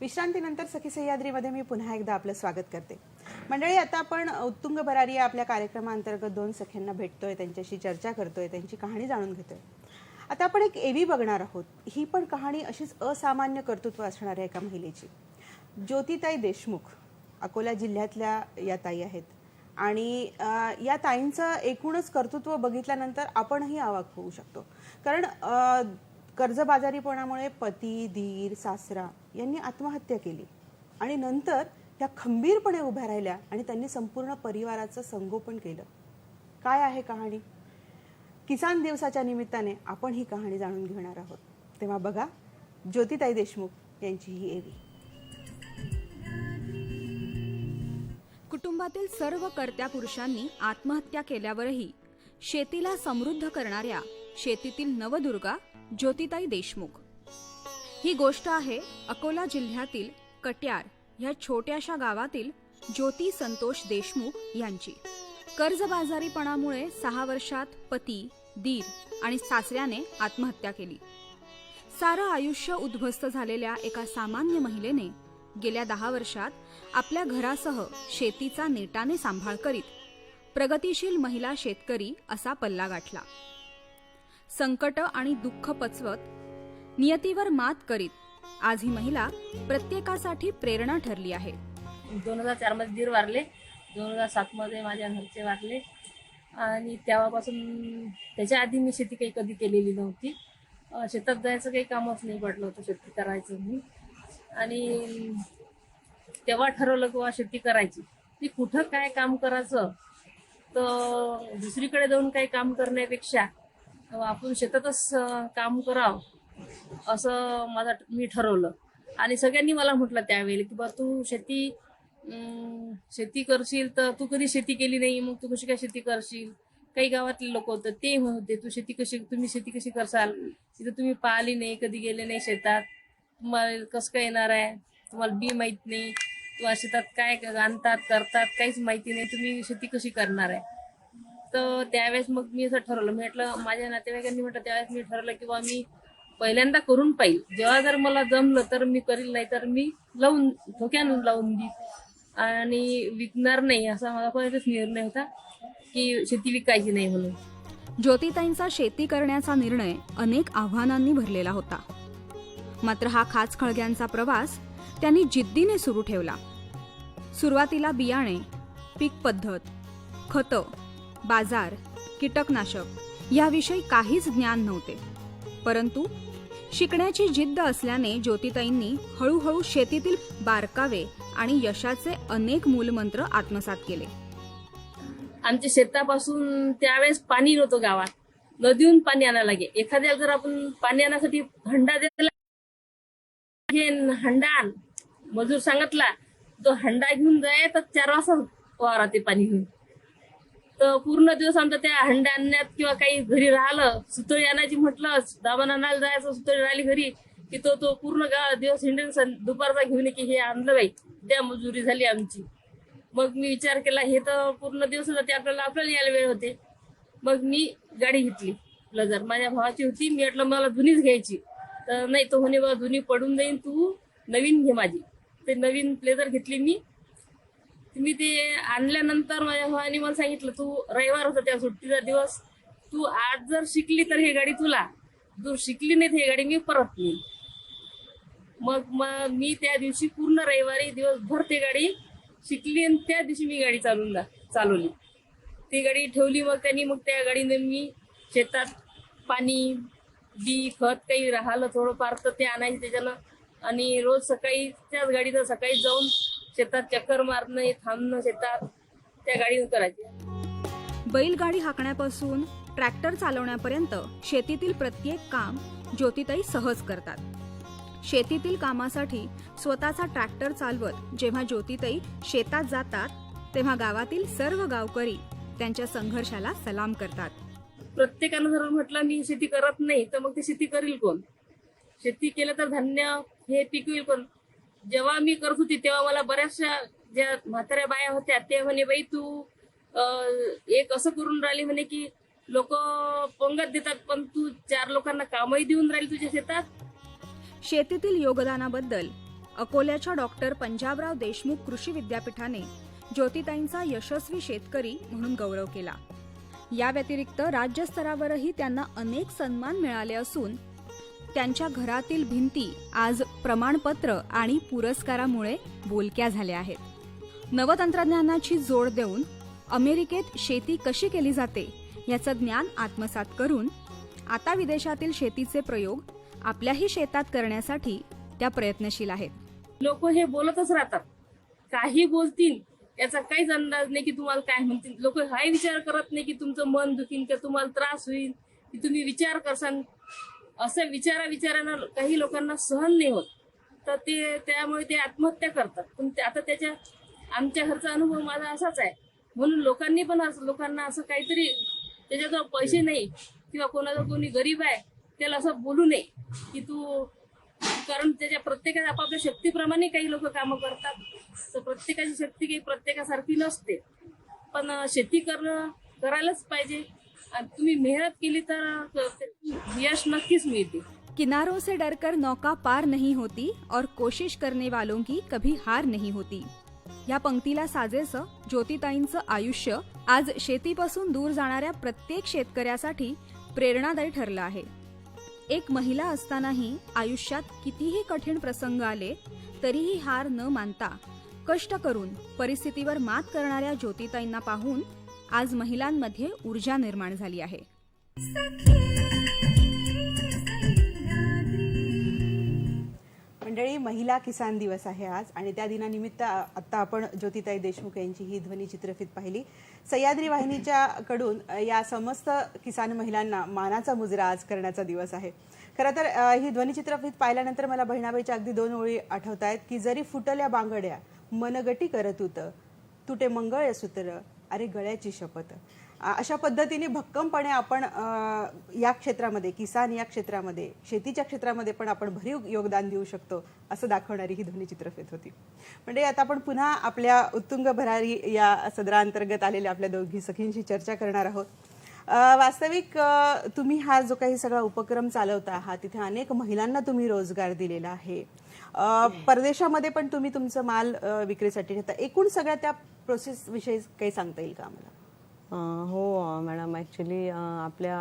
विश्रांतीनंतर सखी सह्याद्रीमध्ये मी पुन्हा एकदा आपलं स्वागत करते. मंडळी आता आपण उत्तुंग भरारी या आपल्या कार्यक्रमाअंतर्गत दोन सख्यांना भेटतोय त्यांच्याशी चर्चा करतोय त्यांची कहाणी जाणून घेतोय. आता आपण एक एवी बघणार आहोत. ही पण कहाणी अशीच असामान्य कर्तृत्व असणाऱ्या एका महिलेची. ज्योतिताई देशमुख अकोला जिल्ह्यातल्या या ताई आहेत. आणि या ताईंचं एकूणच कर्तृत्व बघितल्यानंतर आपणही अवाक होऊ शकतो. कारण अं, कर्जबाजारीपणामुळे पती धीर सासरा यांनी आत्महत्या केली. आणि नंतर त्या खंबीरपणे उभ्या राहिल्या आणि त्यांनी संपूर्ण परिवाराचं संगोपन केलं. काय आहे कहाणी? किसान दिवसाच्या निमित्ताने आपण ही कहाणी जाणून घेणार आहोत. तेव्हा बघा ज्योतिताई देशमुख यांची ही एवी. कुटुंबातील सर्व कर्त्या पुरुषांनी आत्महत्या केल्यावरही शेतीला समृद्ध करणाऱ्या शेतीतील नवदुर्गा ज्योतिताई देशमुख. ही गोष्ट आहे अकोला जिल्ह्यातील कट्यार ह्या छोट्याशा गावातील ज्योती संतोष देशमुख यांची. कर्जबाजारीपणामुळे सहा वर्षात पती दीर आणि सासऱ्याने आत्महत्या केली. सारं आयुष्य उद्ध्वस्त झालेल्या एका सामान्य महिलेने गेल्या दहा वर्षात आपल्या घरासह शेतीचा नेटाने सांभाळ करीत प्रगतीशील महिला शेतकरी असा पल्ला गाठला. संकट आणि दुःख पचवत नियतीवर मात करीत आज ही महिला प्रत्येकासाठी प्रेरणा ठरली आहे. दोन हजार चारमध्ये दीर वारले दोन हजार सातमध्ये माझ्या घरचे वारले आणि तेव्हापासून त्याच्या आधी मी शेती काही कधी केलेली नव्हती. शेतात जायचं काही कामच नाही पडलं होतं शेती करायचं मी आणि तेव्हा ठरवलं की शेती करायची. ती कुठं काय काम करायचं? तर दुसरीकडे जाऊन काही काम करण्यापेक्षा आपण शेतातच काम करावं असं माझं मी ठरवलं. आणि सगळ्यांनी मला म्हटलं त्यावेळी की बा तू शेती शेती करशील तर तू कधी शेती केली नाही? मग तू कशी काय शेती करशील? काही गावातले लोक होते ते होते तू शेती कशी तुम्ही शेती कशी करसाल? तिथं तुम्ही पाहिली नाही कधी गेले नाही शेतात. तुम्हाला कसं काय येणार आहे? तुम्हाला बी माहीत नाही. तुम्हाला शेतात काय आणतात करतात काहीच माहिती नाही. तुम्ही शेती कशी करणार आहे? तर त्यावेळेस मग मी असं ठरवलं. म्हटलं माझ्या नातेवाईकांनी म्हटलं त्यावेळेस मी ठरवलं की बा मी पहिल्यांदा करून पाहिल. जेव्हा जर मला जमलं तर मी करील नाही तर मी लावून धोक्यानं लावून देईन आणि विकणार नाही असा माझा पहिलेच निर्णय होता की शेती विकायची नाही म्हणून. ज्योतिताईंचा शेती करण्याचा निर्णय अनेक आव्हानांनी भरलेला होता. मात्र हा खाच खळग्यांचा प्रवास त्यांनी जिद्दीने सुरू ठेवला. सुरुवातीला बियाणे पीक पद्धत खतं बाजार कीटकनाशक याविषयी काहीच ज्ञान नव्हते. परंतु शिकण्याची जिद्द असल्याने ज्योतिताईंनी हळूहळू शेतीतील बारकावे आणि यशाचे अनेक मूलमंत्र आत्मसात केले. आमच्या शेतापासून त्यावेळेस पाणी नव्हतं गावात. नदीहून पाणी आणायला लागे. एखाद्या जर आपण पाणी आणण्यासाठी हंडा देतला हे हंडा आण. मजूर सांगितला तो हंडा घेऊन जाय तर चार वाजता वावरा ते पाणी घेऊन. तर पूर्ण दिवस आमचा त्या हंड्या आणण्यात किंवा काही घरी राहिलं सुतळी आणायची म्हटलं दामन आणायला जायचं सुतळी राहिली घरी की तो तो पूर्ण गाव दिवस हिंडून दुपारचा घेऊन ये की हे आणलं बाई त्या मजुरी झाली आमची. मग मी विचार केला हे तर पूर्ण दिवस जाते आपल्याला आपल्याला यायला वेळ होते. मग मी गाडी घेतली लजर माझ्या भावाची होती. मी म्हटलं मला जुनीच घ्यायची. तर नाही तो होणे बा जुनी पडून जाईन तू. नवीन घे माझी. ते नवीन प्लेझर घेतली मी. मी ते आणल्यानंतर माझ्या भावाने मला सांगितलं तू रविवार होता त्या सुट्टीचा दिवस. तू आज जर शिकली तर ही गाडी तुला. जर शिकली नाही हे ही गाडी मी परत नेईन मग मग मी त्या दिवशी पूर्ण रविवारी दिवसभर ते गाडी शिकली आणि त्या दिवशी मी गाडी चालून चालवली. ती गाडी ठेवली मग त्यांनी मग त्या गाडीने मी शेतात पाणी बी खत काही राहिलं थोडंफार तर ते आणायचं त्याच्यानं. आणि रोज सकाळी त्याच गाडीनं सकाळी जाऊन शेतात चक्कर मारणं थांबणं शेतात त्या गाडीनं करायचे बैलगाडी हाकण्यापासून ट्रॅक्टर चालवण्यापर्यंत शेतीतील प्रत्येक काम ज्योतिताई सहज करतात. शेतीतील कामासाठी स्वतःचा ट्रॅक्टर चालवत जेव्हा ज्योतिताई शेतात जातात तेव्हा गावातील सर्व गावकरी त्यांच्या संघर्षाला सलाम करतात. प्रत्येकानं जर म्हटलं मी शेती करत नाही तर मग ती शेती करील कोण? शेती केलं तर धान्य हे पिकवेल कोण? जेव्हा मी करत होती तेव्हा मला बऱ्याचशा ज्या म्हाताऱ्या बाया होत्या ते म्हणे बाई तू एक असं करून राहिली म्हणे की लोक पंगत देतात पण तू चार लोकांना कामही देऊन राहील तुझ्या शेतात. शेतीतील योगदानाबद्दल अकोल्याच्या डॉक्टर पंजाबराव देशमुख कृषी विद्यापीठाने ज्योतिताईंचा यशस्वी शेतकरी म्हणून गौरव केला. या व्यतिरिक्त राज्यस्तरावरही त्यांना अनेक सन्मान मिळाले असून त्यांच्या घरातील भिंती आज प्रमाणपत्र आणि पुरस्कारामुळे बोलक्या झाल्या आहेत. नवतंत्रज्ञानाची जोड देऊन अमेरिकेत शेती कशी केली जाते याचं ज्ञान आत्मसात करून आता विदेशातील शेतीचे प्रयोग आपल्याही शेतात करण्यासाठी त्या प्रयत्नशील आहेत. लोक हे बोलतच राहतात. काही बोलतील याचा काहीच अंदाज नाही की तुम्हाला काय म्हणतील. लोक हाही विचार करत नाही की तुमचं मन दुखीन का तुम्हाला त्रास होईल की तुम्ही विचार करसान. असं विचारा विचारानं काही लोकांना सहन नाही होत. तर ते त्यामुळे ते आत्महत्या करतात. पण ते- आता त्याच्या आमच्या घरचा अनुभव माझा असाच आहे. म्हणून लोकांनी पण असं लोकांना असं काहीतरी त्याच्याजवळ पैसे नाही किंवा कोणाजवळ कोणी गरीब आहे त्याला असं बोलू नये की तू कारण त्याच्या प्रत्येकाच्या आपापल्या शक्तीप्रमाणे काही लोक कामं करतात. तर प्रत्येकाची शक्ती काही प्रत्येकासारखी नसते. पण शेती करणं करायलाच पाहिजे. तुम्ही मेहनत केली तर यश नक्कीच मिळते. किनारों से डरकर नौका पार नहीं होती और कोशिश करने वालों की कभी हार नहीं होती. या पंक्तीला साजेसं ज्योतिताईंचं आयुष्य आज शेतीपासून दूर जाणाऱ्या प्रत्येक शेतकऱ्यासाठी प्रेरणादायी ठरलं आहे. एक महिला असतानाही आयुष्यात कितीही कठीण प्रसंग आले तरीही हार न मानता कष्ट करून परिस्थितीवर मात करणाऱ्या ज्योतिताईंना पाहून आज महिलांमध्ये ऊर्जा निर्माण झाली आहे. मंडळी महिला किसान दिवस आहे आज आणि त्या दिनानिमित्त आत्ता आता आपण ज्योतिताई देशमुख यांची ही ध्वनी चित्रफित पाहिली. सह्याद्री वाहिनीच्या कडून या समस्त किसान महिलांना मानाचा मुजरा आज करण्याचा दिवस आहे. खरं तर ही ध्वनीचित्रफित पाहिल्यानंतर मला बहिणाबाईच्या अगदी दोन ओळी आठवत आहेत की जरी फुटल्या बांगड्या मनगटी करत होतं तुटे मंगळ सूत्र अरे गळ्याची शपथ. अशा पद्धतीने भक्कमपणे आपण या क्षेत्रामध्ये किसान या क्षेत्रामध्ये शेतीच्या क्षेत्रामध्ये पण आपण भरीव योगदान देऊ शकतो असं दाखवणारी ही ध्वनी चित्रफेत होती. म्हणजे आता आपण पुन्हा आपल्या उत्तुंग भरारी या सदराअंतर्गत आलेल्या आपल्या दोघी सखींशी चर्चा करणार आहोत. वास्तविक तुम्ही हा जो काही सगळा उपक्रम चालवता आहात तिथे अनेक महिलांना तुम्ही रोजगार दिलेला आहे. परदेशामध्ये पण तुम्ही तुमचं माल विक्रीसाठी घेता. एकूण सगळ्या त्या प्रोसेस विषयी काही सांगता येईल का आम्हाला? अं, हो मॅडम. ॲक्च्युली आपल्या